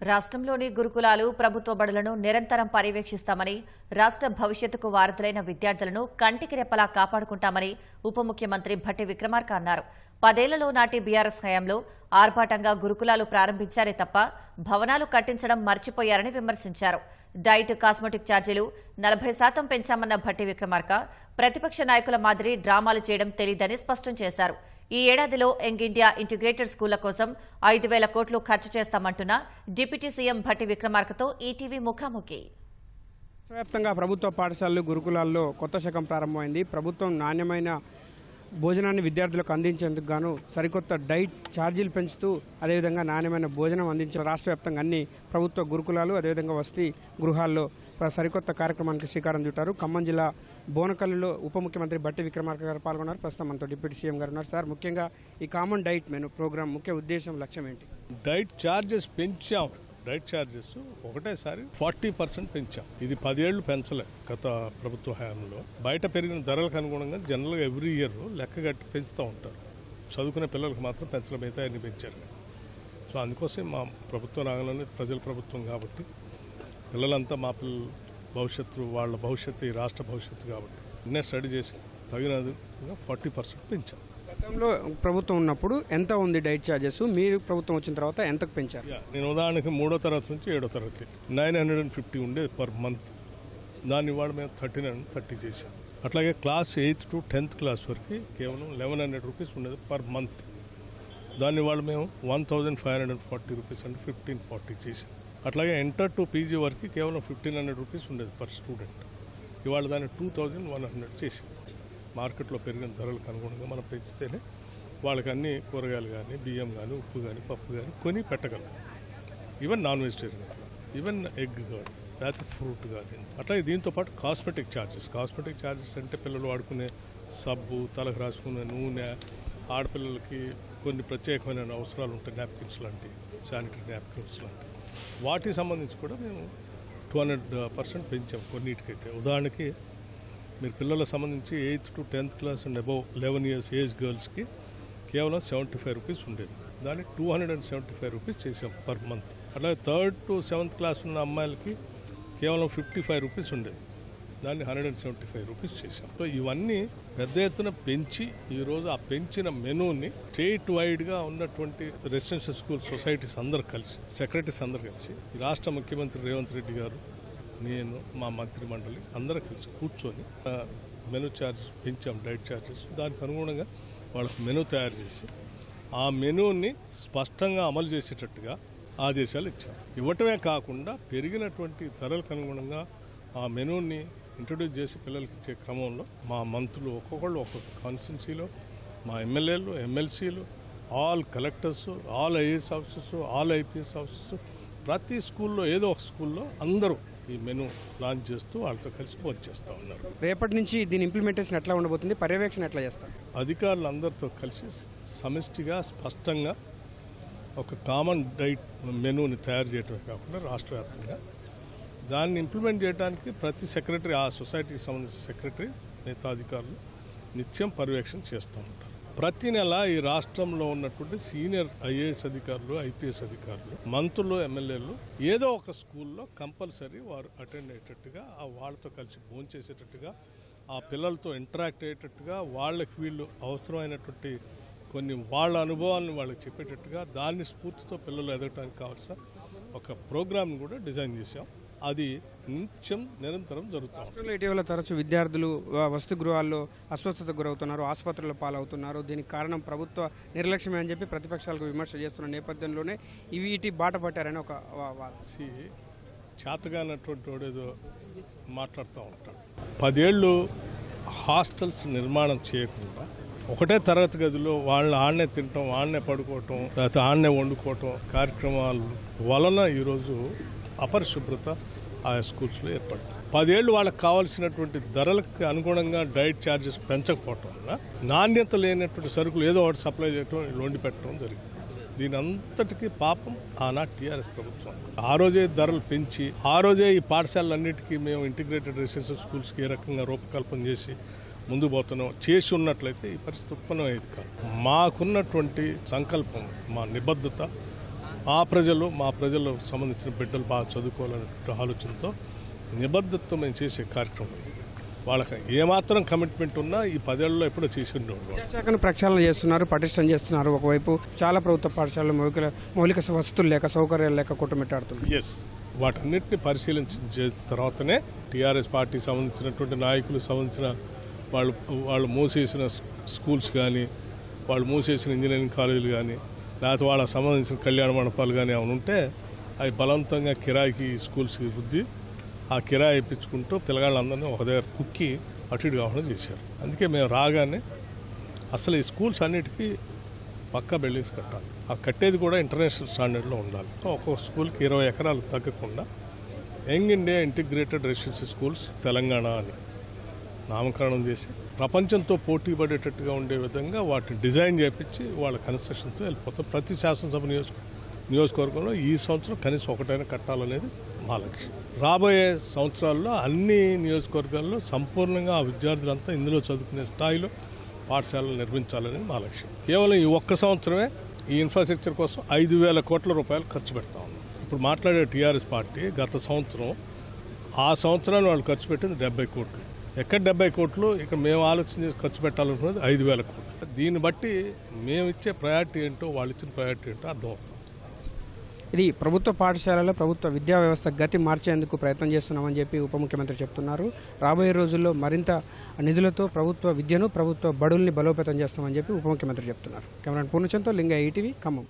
రాష్ట్రంలోని గురుకులాలు ప్రభుత్వ బడులను నిరంతరం పర్యవేక్షిస్తామని రాష్ట్ర భవిష్యత్తుకు వారధులైన విద్యార్థులను కంటికి రెప్పలా కాపాడుకుంటామని ఉప ముఖ్యమంత్రి భట్టి విక్రమార్క అన్నారు. పదేళ్ళలో నాటి బీఆర్ఎస్ హయాంలో ఆర్భాటంగా గురుకులాలు ప్రారంభించారే తప్ప భవనాలు కట్టించడం మర్చిపోయారని విమర్శించారు. డైట్ కాస్మెటిక్ ఛార్జీలు నలభై శాతం పెంచామన్న భట్టి విక్రమార్క ప్రతిపక్ష నాయకుల మాదిరి డ్రామాలు చేయడం తెలీదని స్పష్టం చేశారు. ఈ ఏడాదిలో యంగ్ ఇండియా ఇంటిగ్రేటెడ్ స్కూళ్ళ కోసం ఐదు వేల కోట్లు ఖర్చు చేస్తామంటున్న డిప్యూటీ సీఎం భట్టి విక్రమార్కతో ఈటీవీ ముఖాముఖి. ప్రభుత్వ పాఠశాలలు గురుకులాల్లో కొత్త శకం ప్రారంభమైంది. ప్రభుత్వం నాణ్యమైన భోజనాన్ని విద్యార్థులకు అందించేందుకు గాను సరికొత్త డైట్ ఛార్జీలు పెంచుతూ అదేవిధంగా నాణ్యమైన భోజనం అందించే రాష్ట్ర వ్యాప్తంగా అన్ని ప్రభుత్వ గురుకులాలు అదేవిధంగా వసతి గృహాల్లో ప్ర- సరికొత్త కార్యక్రమానికి శ్రీకారం చుట్టారు. ఖమ్మం జిల్లా బోనకల్లులో ఉప ముఖ్యమంత్రి బట్టి విక్రమార్క గారు పాల్గొన్నారు. ప్రస్తుతం మనతో డిప్యూటీ సీఎం గారు ఉన్నారు. సార్ ముఖ్యంగా ఈ కామన్ డైట్ మెను ప్రోగ్రామ్ ముఖ్య ఉద్దేశం లక్ష్యం ఏంటి? డైట్ ఛార్జెస్ పెంచాం. డైట్ ఛార్జెస్ ఒకటేసారి ఫార్టీ పర్సెంట్ పెంచాం. ఇది పదేళ్ళు పెంచలే గత ప్రభుత్వ హయాంలో. బయట పెరిగిన ధరలకు అనుగుణంగా జనరల్గా ఎవ్రీ ఇయర్ లెక్క కట్టి పెంచుతూ ఉంటారు. చదువుకునే పిల్లలకు మాత్రం పెంచడం మిగతా అన్ని పెంచారు. సో అందుకోసం మా ప్రభుత్వం రాగానే ప్రజల ప్రభుత్వం కాబట్టి పిల్లలంతా మా పిల్లలు భవిష్యత్తు వాళ్ళ భవిష్యత్తు ఈ రాష్ట్ర భవిష్యత్తు కాబట్టి నిన్నే స్టడీ చేసి తగినదిగా ఫార్టీ పర్సెంట్ పెంచాం. గతంలో ప్రభుత్వం ఉన్నప్పుడు ఎంత ఉంది డైట్ ఛార్జెస్ మీరు ప్రభుత్వం వచ్చిన తర్వాత ఎంతకు పెంచారు? నేను ఉదాహరణకి మూడో తరగతి నుంచి ఏడో తరగతి. నైన్ హండ్రెడ్ అండ్ ఫిఫ్టీ ఉండేది పర్ మంత్. దాన్ని ఇవాళ మేము థర్టీ నైన్ థర్టీ చేసాం అట్లాగే class eighth to tenth class వరకు కేవలం లెవెన్ హండ్రెడ్ రూపీస్ ఉండేది పర్ మంత్. దాన్ని వాళ్ళు మేము one thousand five hundred forty rupees అంటే ఫిఫ్టీన్ ఫార్టీ చేసాం అట్లాగే ఎంటర్ టు పీజీ వరకు కేవలం ఫిఫ్టీన్ హండ్రెడ్ రూపీస్ ఉండేది పర్ స్టూడెంట్. ఇవాళ దాన్ని టూ థౌజండ్ వన్ హండ్రెడ్ చేసాం మార్కెట్లో పెరిగిన ధరలకు అనుగుణంగా మనం పెంచితేనే వాళ్ళకి అన్ని కూరగాయలు కానీ బియ్యం కానీ ఉప్పు కానీ పప్పు కానీ కొని పెట్టగలం. Even non vegetarian even egg కానీ లేకపోతే ఫ్రూట్ కానీ అట్లాగే దీంతో పాటు కాస్మెటిక్ ఛార్జెస్ కాస్మెటిక్ ఛార్జెస్ అంటే పిల్లలు వాడుకునే సబ్బు తలకు రాసుకునే నూనె ఆడపిల్లలకి కొన్ని ప్రత్యేకమైన అవసరాలు ఉంటాయి నాప్కిన్స్ లాంటి శానిటరీ నాప్కిన్స్ లాంటివి. వాటికి సంబంధించి కూడా మేము టూ హండ్రెడ్ పర్సెంట్ పెంచాం కొన్నిటికైతే. ఉదాహరణకి మీరు పిల్లలకు సంబంధించి eighth to tenth class and above eleven years age గర్ల్స్కి కేవలం సెవెంటీ ఫైవ్ రూపీస్ ఉండేది. దాన్ని two hundred and seventy five rupees చేసాం పర్ మంత్. అలాగే థర్డ్ టు సెవెంత్ క్లాస్ ఉన్న అమ్మాయిలకి కేవలం ఫిఫ్టీ ఫైవ్ రూపీస్ ఉండేది. దాన్ని hundred and seventy five rupees చేసాం సో ఇవన్నీ పెద్ద ఎత్తున పెంచి ఈరోజు ఆ పెంచిన మెనూని స్టేట్ వైడ్గా ఉన్నటువంటి రెసిడెన్షియల్ స్కూల్ సొసైటీస్ అందరు కలిసి సెక్రటరీస్ అందరు కలిసి ఈ రాష్ట్ర ముఖ్యమంత్రి రేవంత్ రెడ్డి గారు నేను మా మంత్రి మండలి అందరం కలిసి కూర్చొని మెనూ ఛార్జ్ పెంచాం డైట్ ఛార్జెస్ దానికి అనుగుణంగా వాళ్ళకి మెనూ తయారు చేసి ఆ మెనూని స్పష్టంగా అమలు చేసేటట్టుగా ఆదేశాలు ఇచ్చాం. ఇవ్వటమే కాకుండా పెరిగినటువంటి ధరలకు అనుగుణంగా ఆ మెనూని ఇంట్రొడ్యూస్ చేసి పిల్లలకి ఇచ్చే క్రమంలో మా మంత్రులు ఒక్కొక్కళ్ళు ఒక్కొక్క కాన్స్టిట్యున్సీలో మా ఎమ్మెల్యేలు ఎమ్మెల్సీలు all collectors all IAS officers all IPS officers ప్రతి స్కూల్లో ఏదో ఒక స్కూల్లో అందరూ ఈ మెనూ లాంచ్ చేస్తూ వాళ్ళతో కలిసి చేస్తూ ఉన్నారు. రేపటి నుంచి దీని ఇంప్లిమెంటేషన్ ఎట్లా ఉండబోతుంది? పర్యవేక్షణ ఎట్లా చేస్తారు? అధికారులందరితో కలిసి సమిష్టిగా స్పష్టంగా ఒక కామన్ డైట్ మెనూని తయారు చేయడమే కాకుండా రాష్ట్ర వ్యాప్తంగా దాన్ని ఇంప్లిమెంట్ చేయడానికి ప్రతి సెక్రటరీ ఆ సొసైటీకి సంబంధించిన సెక్రటరీ మిగతా అధికారులు నిత్యం పర్యవేక్షణ చేస్తూ ఉంటారు. ప్రతి నెల ఈ రాష్ట్రంలో ఉన్నటువంటి సీనియర్ ఐఏఎస్ అధికారులు ఐపీఎస్ అధికారులు మంత్రులు ఎమ్మెల్యేలు ఏదో ఒక స్కూల్లో కంపల్సరీ వారు అటెండ్ అయ్యేటట్టుగా ఆ వాళ్ళతో కలిసి భోంచేసేటట్టుగా ఆ పిల్లలతో ఇంటరాక్ట్ అయ్యేటట్టుగా వాళ్ళకి వీళ్ళు అవసరమైనటువంటి కొన్ని వాళ్ళ అనుభవాలను వాళ్ళకి చెప్పేటట్టుగా దాన్ని స్ఫూర్తితో పిల్లలు ఎదగడానికి కావాల్సిన ఒక ప్రోగ్రామ్ కూడా డిజైన్ చేశాం. అది నిత్యం నిరంతరం జరుగుతూ ఉంటుంది రాష్ట్రంలో ఇటీవల తరచు విద్యార్థులు వసతి గృహాల్లో అస్వస్థతకు గురవుతున్నారు ఆసుపత్రుల పాలవుతున్నారు. దీనికి కారణం ప్రభుత్వ నిర్లక్ష్యమే అని చెప్పి ప్రతిపక్షాలకు విమర్శ చేస్తున్న నేపథ్యంలోనే ఇవి ఇటీ బాట పట్టారని ఒక చేతగానటువంటి వాడు ఏదో మాట్లాడుతూ ఉంటాడు. పదేళ్ళు హాస్టల్స్ నిర్మాణం చేయకుండా ఒకటే తరగతి గదిలో వాళ్ళు ఆడనే తినటం ఆడనే పడుకోవటం లేకపోతే ఆడనే వండుకోవటం కార్యక్రమాల వలన ఈరోజు అపరిశుభ్రత ఆ స్కూల్స్లో ఏర్పడింది పదేళ్ళు వాళ్ళకి కావాల్సినటువంటి ధరలకు అనుగుణంగా డైట్ ఛార్జెస్ పెంచకపోవటం వల్ల నాణ్యత లేనటువంటి సరుకులు ఏదో ఒకటి సప్లై చేయటం వండి పెట్టడం జరిగింది. దీని అంతటికీ పాపం ఆనాడు టీఆర్ఎస్ ప్రభుత్వం. ఆ రోజే ధరలు పెంచి ఆ రోజే ఈ పాఠశాలలన్నిటికీ మేము ఇంటిగ్రేటెడ్ రెసిడెన్షియల్ స్కూల్స్కి ఏ రకంగా రూపకల్పన చేసి ముందు పోతున్నాం. చేసి ఉన్నట్లయితే ఈ పరిస్థితి ఉత్పన్నం అయ్యేది కాదు. మాకున్నటువంటి సంకల్పం మా నిబద్ధత మా ప్రజలు మా ప్రజలకు సంబంధించిన బిడ్డలు బాగా చదువుకోవాలనే ఆలోచనతో నిబద్ధతతో మేము చేసే కార్యక్రమం ఇది. వాళ్ళకి ఏమాత్రం కమిట్మెంట్ ఉన్నా ఈ పదేళ్ళలో ఎప్పుడో చేసి ఉండేవాళ్ళు విద్యాశాఖను ప్రక్షాళన చేస్తున్నారు పటిష్టం చేస్తున్నారు ఒకవైపు. చాలా ప్రభుత్వ పాఠశాలలు మౌలిక మౌలిక వసతులు లేక సౌకర్యాలు లేక కొట్టుమిట్టాడుతుంది ఎస్ వాటన్నిటిని పరిశీలించిన తర్వాతనే టీఆర్ఎస్ పార్టీ సంబంధించినటువంటి నాయకులు సంబంధించిన వాళ్ళు వాళ్ళు మూసేసిన స్కూల్స్ కానీ వాళ్ళు మూసేసిన ఇంజనీరింగ్ కాలేజీలు కానీ లేకపోతే వాళ్ళకి సంబంధించిన కళ్యాణ మండపాలు కానీ ఏమైనా ఉంటే అవి బలవంతంగా కిరాయికి స్కూల్స్కి రుద్ది ఆ కిరాయి ఇప్పించుకుంటూ పిల్లగాళ్ళందరినీ ఒక దగ్గర కుక్కి అటు ఇటు కాకుండా చేశారు. అందుకే మేము రాగానే అసలు ఈ స్కూల్స్ అన్నిటికీ పక్కా బిల్డింగ్స్ కట్టాలి. ఆ కట్టేది కూడా ఇంటర్నేషనల్ స్టాండర్డ్లో ఉండాలి. ఒక్కొక్క స్కూల్కి ఇరవై ఎకరాలు తగ్గకుండా young India integrated residency schools Telangana అని. నామకరణం చేసి ప్రపంచంతో పోటీ పడేటట్టుగా ఉండే విధంగా వాటిని డిజైన్ చేపించి వాళ్ళ కన్స్ట్రక్షన్తో వెళ్ళిపోతాం. ప్రతి శాసనసభ నియోజక నియోజకవర్గంలో ఈ సంవత్సరం కనీసం ఒకటైనా కట్టాలనేది మా లక్ష్యం. రాబోయే సంవత్సరాల్లో అన్ని నియోజకవర్గాల్లో సంపూర్ణంగా ఆ విద్యార్థులంతా ఇందులో చదువుకునే స్థాయిలో పాఠశాలలు నిర్మించాలనేది మా లక్ష్యం. కేవలం ఈ ఒక్క సంవత్సరమే ఈ ఇన్ఫ్రాస్ట్రక్చర్ కోసం ఐదు వేల కోట్ల రూపాయలు ఖర్చు పెడతా ఉన్నాం. ఇప్పుడు మాట్లాడే టీఆర్ఎస్ పార్టీ గత సంవత్సరం ఆ సంవత్సరాన్ని వాళ్ళు ఖర్చు పెట్టింది డెబ్బై కోట్లు. ఎక్కడ డెబ్బై కోట్లు ఇక్కడ మేము ఆలోచన చేసి ఖర్చు పెట్టాలనుకున్నది ఐదు వేల కోట్లు. దీన్ని బట్టి మేము ఇచ్చే ప్రయారిటీ ఏంటో వాళ్ళు ఇచ్చిన ప్రయారిటీ ఏంటో అర్థమవుతుంది ఇది ప్రభుత్వ పాఠశాలలో ప్రభుత్వ విద్యా వ్యవస్థ గతి మార్చేందుకు ప్రయత్నం చేస్తున్నామని చెప్పి ఉప ముఖ్యమంత్రి చెప్తున్నారు. రాబోయే రోజుల్లో మరింత నిధులతో ప్రభుత్వ విద్యను ప్రభుత్వ బడుల్ని బలోపేతం చేస్తామని చెప్పి ఉప ముఖ్యమంత్రి చెప్తున్నారు. కెమెరా పూర్ణచంతో లింగ ఈటీవీ ఖమ్మం.